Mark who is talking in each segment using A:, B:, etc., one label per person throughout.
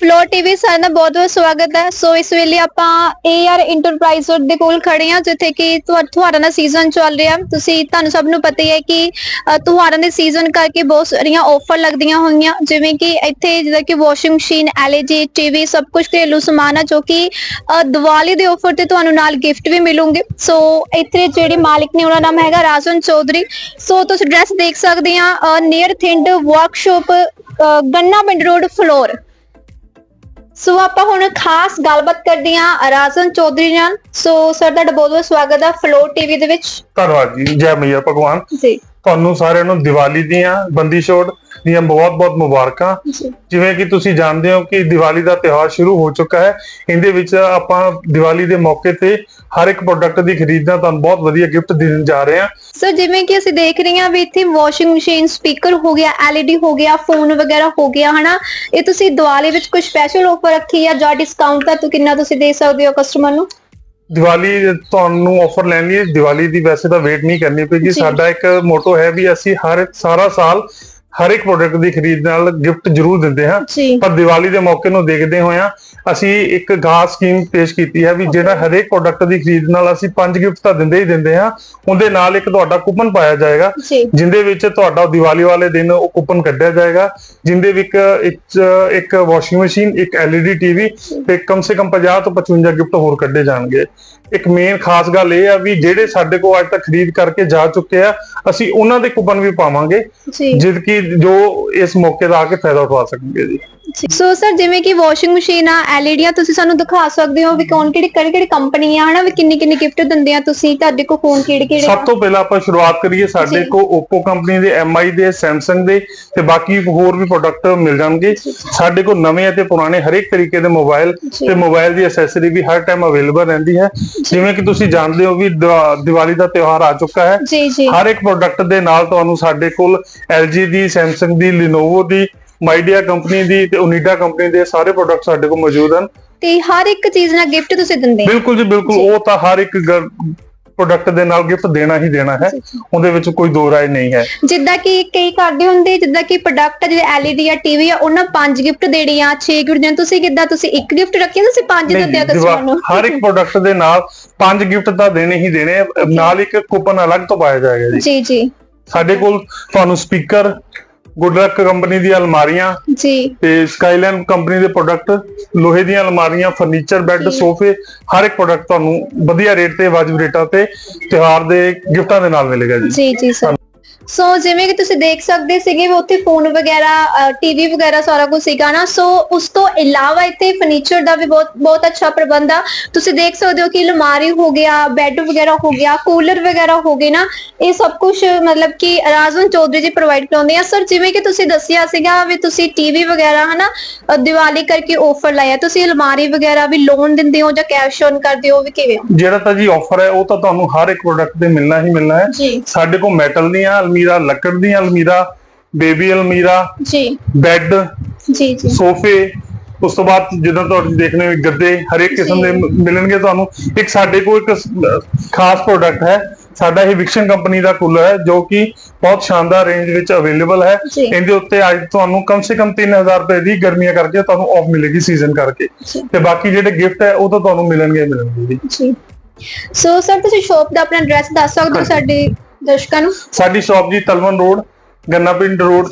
A: TV ਸਾਰਿਆਂ ਦਾ ਬਹੁਤ ਬਹੁਤ ਸਵਾਗਤ ਹੈ। ਸੋ ਇਸ ਵੇਲੇ ਆਪਾਂ AR ਇੰਟਰਪ੍ਰਾਈਜ਼ ਦੇ ਕੋਲ ਖੜੇ ਹਾਂ ਜਿੱਥੇ ਕਿ ਤੁਹਾ- ਤਿਉਹਾਰਾਂ ਦਾ ਸੀਜ਼ਨ ਚੱਲ ਰਿਹਾ। ਤੁਸੀਂ ਤੁਹਾਨੂੰ ਸਭ ਨੂੰ ਪਤਾ ਹੀ ਹੈ ਕਿ ਅ, ਤਿਉਹਾਰਾਂ ਦੇ ਸੀਜ਼ਨ ਕਰਕੇ ਬਹੁਤ ਸਾਰੀਆਂ ਆਫਰ ਲੱਗਦੀਆਂ ਹੋਈਆਂ ਜਿਵੇਂ ਕਿ ਇੱਥੇ ਜਿੱਦਾਂ ਕਿ ਵਾਸ਼ਿੰਗ ਮਸ਼ੀਨ LED ਟੀਵੀ ਸਭ ਕੁਝ ਘਰੇਲੂ ਸਮਾਨ ਆ ਜੋ ਕਿ ਅ, ਦੀਵਾਲੀ ਦੇ ਆਫਰ ਤੇ ਤੁਹਾਨੂੰ ਨਾਲ ਗਿਫਟ ਵੀ ਮਿਲੂਗੇ। ਸੋ ਇੱਥੇ ਜਿਹੜੇ ਮਾਲਿਕ ਨੇ ਉਹਨਾਂ ਦਾ ਨਾਮ ਹੈਗਾ ਰਾਜਨ ਚੌਧਰੀ। ਸੋ ਤੁਸੀਂ ਐਡਰੈਸ ਦੇਖ ਸਕਦੇ ਆ ਨੀਅਰ ਥਿੰਡ ਵਰਕਸ਼ਾਪ ਗੰਨਾ ਪਿੰਡ ਰੋਡ ਫਲੋਰ ਸੋ ਆਪਾਂ ਹੁਣ ਖਾਸ ਗੱਲਬਾਤ ਕਰਦੇ ਹਾਂ ਰਾਜਨ ਚੌਧਰੀ ਨਾਲ। ਸੋ ਸਰ ਤੁਹਾਡਾ ਬਹੁਤ ਬਹੁਤ ਸਵਾਗਤ ਹੈ ਫਲੋਰ ਟੀਵੀ ਦੇ ਵਿੱਚ।
B: ਧੰਨਵਾਦ ਜੀ। ਜੈ ਮਈਆ ਭਗਵਾਨ।
A: ਜੀ।
B: ਤੁਹਾਨੂੰ ਸਾਰਿਆਂ ਨੂੰ ਦੀਵਾਲੀ ਦੀਆਂ ਬੰਦੀ ਛੋੜ ਦੀਆਂ ਬਹੁਤ-ਬਹੁਤ ਮੁਬਾਰਕਾਂ। ਜਿਵੇਂ ਕਿ ਤੁਸੀਂ ਜਾਣਦੇ ਹੋ ਕਿ ਦੀਵਾਲੀ ਦਾ ਤਿਉਹਾਰ ਸ਼ੁਰੂ ਹੋ ਚੁੱਕਾ ਹੈ। ਇਹਦੇ ਵਿੱਚ ਆਪਾਂ ਦੀਵਾਲੀ ਦੇ ਮੌਕੇ ਤੇ ਹਰ ਇੱਕ ਪ੍ਰੋਡਕਟ ਦੀ ਖਰੀਦ ਨਾਲ ਤੁਹਾਨੂੰ ਬਹੁਤ ਵਧੀਆ ਗਿਫਟ ਦੇਣ ਜਾ ਰਹੇ ਹਾਂ।
A: ਸਰ ਜਿਵੇਂ ਕਿ ਅਸੀਂ ਦੇਖ ਰਹੇ ਹਾਂ ਵੀ ਇੱਥੇ ਵਾਸ਼ਿੰਗ ਮਸ਼ੀਨ ਸਪੀਕਰ ਹੋ ਗਿਆ LED ਹੋ ਗਿਆ ਫੋਨ ਵਗੈਰਾ ਹੋ ਗਿਆ ਹਨਾ? ਇਹ ਤੁਸੀਂ ਦੀਵਾਲੀ ਵਿੱਚ ਕੋਈ ਸਪੈਸ਼ਲ ਆਫਰ ਰੱਖੀ ਆ ਜਾਂ ਡਿਸਕਾਊਂਟ ਦਾ ਤੂੰ ਕਿੰਨਾ ਤੁਸੀਂ ਦੇ ਸਕਦੇ ਹੋ ਕਸਟਮਰ ਨੂੰ?
B: ਦੀਵਾਲੀ ਤੁਹਾਨੂੰ ਆਫਰ ਲੈਣ ਲਈ ਦੀਵਾਲੀ ਦੀ ਵੈਸੇ ਤਾਂ ਵੇਟ ਨਹੀਂ ਕਰਨੀ ਪਏਗੀ
A: ਜੀ।
B: ਸਾਡਾ ਇੱਕ ਮੋਟੋ ਹੈ ਵੀ ਅਸੀਂ ਹਰ ਸਾਰਾ ਸਾਲ ਹਰ ਇੱਕ ਪ੍ਰੋਡਕਟ ਦੀ ਖਰੀਦ ਨਾਲ ਗਿਫਟ ਜ਼ਰੂਰ ਦਿੰਦੇ ਹਾਂ। ਪਰ ਦੀਵਾਲੀ ਦੇ ਮੌਕੇ ਨੂੰ ਦੇਖਦੇ ਹੋਇਆਂ ਅਸੀਂ ਇੱਕ ਖਾਸ ਸਕੀਮ ਪੇਸ਼ ਕੀਤੀ ਹੈ ਵੀ ਜਿਹੜਾ ਹਰੇਕ ਪ੍ਰੋਡਕਟ ਦੀ ਖਰੀਦ ਨਾਲ ਅਸੀਂ ਪੰਜ ਗਿਫਟ ਤਾਂ ਦਿੰਦੇ ਹੀ ਦਿੰਦੇ ਹਾਂ ਉਹਦੇ ਨਾਲ ਇੱਕ ਤੁਹਾਡਾ ਕੂਪਨ ਪਾਇਆ ਜਾਏਗਾ। ਜਿੰਦੇ ਵਿੱਚ ਤੁਹਾਡਾ ਦੀਵਾਲੀ ਵਾਲੇ ਦਿਨ ਉਹ ਕੂਪਨ ਕੱਢਿਆ ਜਾਏਗਾ ਜਿੰਦੇ ਵਿੱਚ ਇੱਕ ਇੱਕ ਵਾਸ਼ਿੰਗ ਮਸ਼ੀਨ ਇੱਕ LED ਟੀਵੀ ਤੇ ਕਮ ਸੇ ਕਮ 50 ਤੋਂ 55 ਗਿਫਟ ਹੋਰ ਕੱਢੇ ਜਾਣਗੇ। ਇੱਕ ਮੇਨ ਖਾਸ ਗੱਲ ਇਹ ਆ ਵੀ ਜਿਹੜੇ ਸਾਡੇ ਕੋਲ ਅੱਜ ਤੱਕ ਖਰੀਦ ਕਰਕੇ ਜਾ ਚੁੱਕੇ ਆ ਅਸੀਂ ਉਹਨਾਂ ਦੇ ਕੂਪਨ ਵੀ ਪਾਵਾਂਗੇ ਜਿਦ ਕਿ ਜੋ ਇਸ ਮੌਕੇ ਦਾ ਆ ਕੇ ਫਾਇਦਾ ਉਠਾ ਸਕਣਗੇ ਜੀ।
A: ਸੋ ਸਰ ਜਿਵੇਂ ਕਿ ਵਾਸ਼ਿੰਗ ਮਸ਼ੀਨ ਆ ਐਲਈਡੀਆਂ ਤੁਸੀਂ ਸਾਨੂੰ ਦਿਖਾ ਸਕਦੇ ਹੋ ਵੀ ਕੌਣ ਕਿਹੜੀ ਕਿਹੜੀ ਕਿਹੜੀ ਕੰਪਨੀ ਆ ਹਨਾ? ਵੀ ਕਿੰਨੀ ਕਿੰਨੀ ਗਿਫਟ ਦਿੰਦੇ ਆ ਤੁਸੀਂ? ਤੁਹਾਡੇ ਕੋਲ ਫੋਨ ਕਿਹੜੇ ਕਿਹੜੇ
B: ਸਭ ਤੋਂ ਪਹਿਲਾਂ ਆਪਾਂ ਸ਼ੁਰੂਆਤ ਕਰੀਏ ਸਾਡੇ। ਕੋਲ Oppo ਕੰਪਨੀ ਦੇ MI ਦੇ Samsung ਦੇ ਤੇ ਬਾਕੀ ਹੋਰ ਵੀ ਪ੍ਰੋਡਕਟ ਮਿਲ ਜਾਣਗੇ। ਸਾਡੇ ਕੋਲ ਨਵੇਂ ਅਤੇ ਪੁਰਾਣੇ ਹਰੇਕ ਤਰੀਕੇ ਦੇ ਮੋਬਾਈਲ। ਤੇ ਮੋਬਾਈਲ ਦੀ ਐਕਸੈਸਰੀ ਵੀ ਹਰ ਟਾਈਮ ਅਵੇਲੇਬਲ ਰਹਿੰਦੀ ਹੈ। ਜਿਵੇਂ ਕਿ ਤੁਸੀਂ ਜਾਣਦੇ ਹੋ ਵੀ ਦੀਵਾ- ਦੀਵਾਲੀ ਦਾ ਤਿਉਹਾਰ ਆ ਚੁੱਕਾ ਹੈ।
A: ਜੀ ਜੀ।
B: ਹਰ ਇੱਕ ਪ੍ਰੋਡਕਟ ਦੇ ਨਾਲ ਤੁਹਾਨੂੰ ਸਾਡੇ ਕੋਲ LG ਦੀ Samsung ਦੀ Lenovo ਦੀ ਮਾਈਡੀਆ ਕੰਪਨੀ ਦੀ ਤੇ ਓਨੀਡਾ ਕੰਪਨੀ ਦੇ ਸਾਰੇ ਪ੍ਰੋਡਕਟ ਸਾਡੇ ਕੋਲ ਮੌਜੂਦ ਹਨ।
A: ਤੇ ਹਰ ਇੱਕ ਚੀਜ਼ ਨਾਲ ਗਿਫਟ ਤੁਸੀਂ ਦਿੰਦੇ
B: ਬਿਲਕੁਲ ਜੀ ਬਿਲਕੁਲ। ਉਹ ਤਾਂ ਹਰ ਇੱਕ ਪ੍ਰੋਡਕਟ ਦੇ ਨਾਲ ਗਿਫਟ ਦੇਣਾ ਹੀ ਦੇਣਾ ਹੈ। ਉਹਦੇ ਵਿੱਚ ਕੋਈ ਦੋ ਰਾਏ ਨਹੀਂ ਹੈ।
A: ਜਿੱਦਾਂ ਕਿ ਕਈ ਕਰਦੇ ਹੁੰਦੇ ਜਿੱਦਾਂ ਕਿ ਪ੍ਰੋਡਕਟ ਜਿਹੜੇ LED ਆ ਟੀਵੀ ਆ ਉਹਨਾਂ ਪੰਜ ਗਿਫਟ ਦੇਣੀ ਆ 6 ਗਿਫਟ ਦੇਣ ਤੁਸੀਂ ਕਿੱਦਾਂ ਤੁਸੀਂ ਇੱਕ ਗਿਫਟ ਰੱਖਿਆ ਤੁਸੀਂ ਪੰਜ ਦਿੰਦੇ ਆ
B: ਜੀ,
A: ਕਸਟਮਰ ਨੂੰ?
B: ਹਰ ਇੱਕ ਪ੍ਰੋਡਕਟ ਦੇ ਨਾਲ ਪੰਜ ਗਿਫਟ ਤਾਂ ਦੇਣੇ ਹੀ ਦੇਣੇ। ਨਾਲ ਇੱਕ ਕੂਪਨ ਅਲੱਗ ਤੋਂ ਪਾਇਆ ਜਾਏਗਾ ਜੀ।
A: ਜੀ ਜੀ।
B: ਸਾਡੇ ਕੋਲ ਤੁਹਾਨੂੰ ਸਪੀਕਰ ਗੁੱਡਲਕ ਕੰਪਨੀ ਦੀਆਂ ਅਲਮਾਰੀਆਂ
A: ਜੀ।
B: ਤੇ ਸਕਾਈਲਾਈਨ ਕੰਪਨੀ ਦੇ ਪ੍ਰੋਡਕਟ ਲੋਹੇ ਦੀਆਂ ਅਲਮਾਰੀਆਂ ਫਰਨੀਚਰ ਬੈੱਡ। ਸੋਫੇ ਹਰ ਇੱਕ ਪ੍ਰੋਡਕਟ ਤੁਹਾਨੂੰ ਵਧੀਆ ਰੇਟ ਤੇ ਵਾਜਬ ਰੇਟਾਂ ਤੇ ਤਿਉਹਾਰ ਦੇ ਗਿਫਟਾਂ ਦੇ ਨਾਲ ਮਿਲੇਗਾ ਜੀ।
A: ਜੀ ਜੀ ਸਰ। ਸੋ ਜਿਵੇਂ ਕਿ ਤੁਸੀਂ ਦੇਖ ਸਕਦੇ ਸੀਗੇ ਵੀ ਉੱਥੇ ਫੋਨ ਵਗੈਰਾ ਟੀਵੀ ਵਗੈਰਾ ਸਾਰਾ ਕੁਝ ਸੀਗਾ ਨਾ। ਸੋ ਉਸ ਤੋਂ ਇਲਾਵਾ ਇੱਥੇ ਫਰਨੀਚਰ ਦਾ ਵੀ ਬਹੁਤ ਬਹੁਤ ਅੱਛਾ ਪ੍ਰਬੰਧ ਆ। ਤੁਸੀਂ ਦੇਖ ਸਕਦੇ ਹੋ ਕਿ ਅਲਮਾਰੀ ਹੋ ਗਿਆ ਬੈੱਡ ਵਗੈਰਾ ਹੋ ਗਿਆ ਕੂਲਰ ਵਗੈਰਾ ਹੋ ਗਏ ਨਾ। ਇਹ ਸਭ ਕੁਝ ਮਤਲਬ ਕਿ ਰਾਜਨ ਚੌਧਰੀ ਜੀ ਪ੍ਰੋਵਾਈਡ ਕਰਾਉਂਦੇ ਆ। ਸਰ ਜਿਵੇਂ ਕਿ ਤੁਸੀਂ ਦੱਸਿਆ ਸੀਗਾ ਵੀ ਤੁਸੀਂ ਟੀਵੀ ਵਗੈਰਾ ਹਨਾ ਦੀਵਾਲੀ ਕਰਕੇ ਆਫਰ ਲਾਇਆ। ਤੁਸੀਂ ਅਲਮਾਰੀ ਵਗੈਰਾ ਵੀ ਲੋਨ ਦਿੰਦੇ ਹੋ ਜਾਂ ਕੈਸ਼ ਔਨ ਕਰਦੇ ਹੋ ਵੀ ਕਿਵੇਂ
B: ਜਿਹੜਾ ਤਾਂ ਜੀ ਆਫਰ ਹੈ ਉਹ ਤਾਂ ਤੁਹਾਨੂੰ ਹਰ ਇੱਕ ਪ੍ਰੋਡਕਟ ਤੇ ਮਿਲਣਾ ਹੀ ਮਿਲਣਾ ਹੈ। ਸਾਡੇ ਕੋਲ ਮੈਟਲ ਦੀਆਂ ਅਲਮੀਰਾ ਲੱਕੜ ਦੀਆਂ ਅਲਮੀਰਾ ਬੇਬੀ ਅਲਮੀਰਾ
A: ਜੀ।
B: ਬੈੱਡ
A: ਜੀ ਜੀ।
B: ਸੋਫੇ ਉਸ ਤੋਂ ਬਾਅਦ ਜਦੋਂ ਤੁਹਾਡੇ ਦੇਖਣੇ ਹੋਏ ਗੱਦੇ ਹਰੇਕ ਕਿਸਮ ਦੇ ਮਿਲਣਗੇ ਤੁਹਾਨੂੰ। ਇੱਕ ਸਾਡੇ ਕੋਲ ਇੱਕ ਖਾਸ ਪ੍ਰੋਡਕਟ ਹੈ। ਸਾਡਾ ਇਹ ਵਿਕਸ਼ਨ ਕੰਪਨੀ ਦਾ ਕੂਲਰ ਹੈ ਜੋ ਕਿ ਬਹੁਤ ਸ਼ਾਨਦਾਰ ਰੇਂਜ ਵਿੱਚ ਅਵੇਲੇਬਲ ਹੈ। ਇਹਦੇ ਉੱਤੇ ਅੱਜ ਤੁਹਾਨੂੰ ਕਮ ਸੇ ਕਮ 3000 ਰੁਪਏ ਦੀ ਗਰਮੀਆਂ ਕਰਕੇ ਤੁਹਾਨੂੰ ਆਫ ਮਿਲੇਗੀ ਸੀਜ਼ਨ ਕਰਕੇ। ਤੇ ਬਾਕੀ ਜਿਹੜੇ ਗਿਫਟ ਹੈ ਉਹ ਤਾਂ ਤੁਹਾਨੂੰ ਮਿਲਣਗੇ ਮਿਲਣਗੇ ਜੀ।
A: ਸੋ ਸਰ ਤੁਸੀਂ ਸ਼ਾਪ ਦਾ ਆਪਣਾ ਐਡਰੈਸ ਦੱਸ ਸਕਦੇ ਹੋ ਸਾਡੇ? ਦਰਸ਼ਕਾਂ ਨੂੰ?
B: ਸਾਡੀ ਸ਼ਾਪ ਜੀ ਤਲਵਨ ਰੋਡ ਗੰਨਾ ਪਿੰਡ ਰੋਡ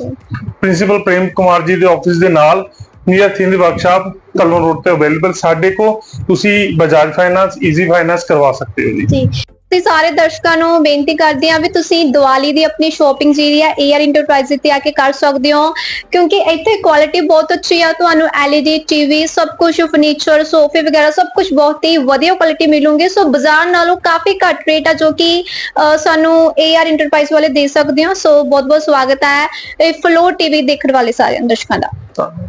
B: ਪ੍ਰਿੰਸੀਪਲ ਪ੍ਰੇਮ ਕੁਮਾਰ ਜੀ ਦੇ ਆਫਿਸ ਦੇ ਨਾਲ near Thind workshop Talwan road ਤੇ ਅਵੇਲੇਬਲ ਸਾਡੇ ਕੋ ਤੁਸੀਂ ਬਜਾਜ ਫਾਈਨਾਂਸ ਈਜ਼ੀ ਫਾਈਨਾਂਸ ਕਰਵਾ ਸਕਦੇ ਹੋ ਜੀ।
A: ਜੀ। ਤੇ ਸਾਰੇ ਦਰਸ਼ਕਾਂ ਨੂੰ ਬੇਨਤੀ ਕਰਦੇ ਆ ਵੀ ਤੁਸੀਂ ਦੀਵਾਲੀ ਦੀ ਆਪਣੀ ਸ਼ਾਪਿੰਗ ਜਿਹੜੀ ਆ ਏਆਰ ਇੰਟਰਪ੍ਰਾਈਜ਼ ਤੇ ਆ ਕੇ ਕਰ ਸਕਦੇ ਹੋ ਕਿਉਂਕਿ ਇੱਥੇ ਕੁਆਲਿਟੀ ਬਹੁਤ ਅੱਛੀ ਆ ਤੁਹਾਨੂੰ LED ਟੀਵੀ ਸਭ ਕੁਝ ਫਰਨੀਚਰ ਸੋਫੇ ਵਗੈਰਾ ਸਭ ਕੁਝ ਬਹੁਤ ਹੀ ਵਧੀਆ ਕੁਆਲਿਟੀ ਮਿਲੂਗੇ। ਸੋ ਬਾਜ਼ਾਰ ਨਾਲੋਂ ਕਾਫੀ ਘੱਟ ਰੇਟ ਆ ਜੋ ਕਿ ਅ, ਸਾਨੂੰ ਏਆਰ ਇੰਟਰਪ੍ਰਾਈਜ਼ ਵਾਲੇ ਦੇ ਸਕਦੇ ਹੋ ਸੋ ਬਹੁਤ ਬਹੁਤ ਸਵਾਗਤ ਹੈ ਇਹ ਫਲੋ ਟੀਵੀ ਦੇਖਣ ਵਾਲੇ ਸਾਰੇ ਦਰਸ਼ਕਾਂ ਦਾ।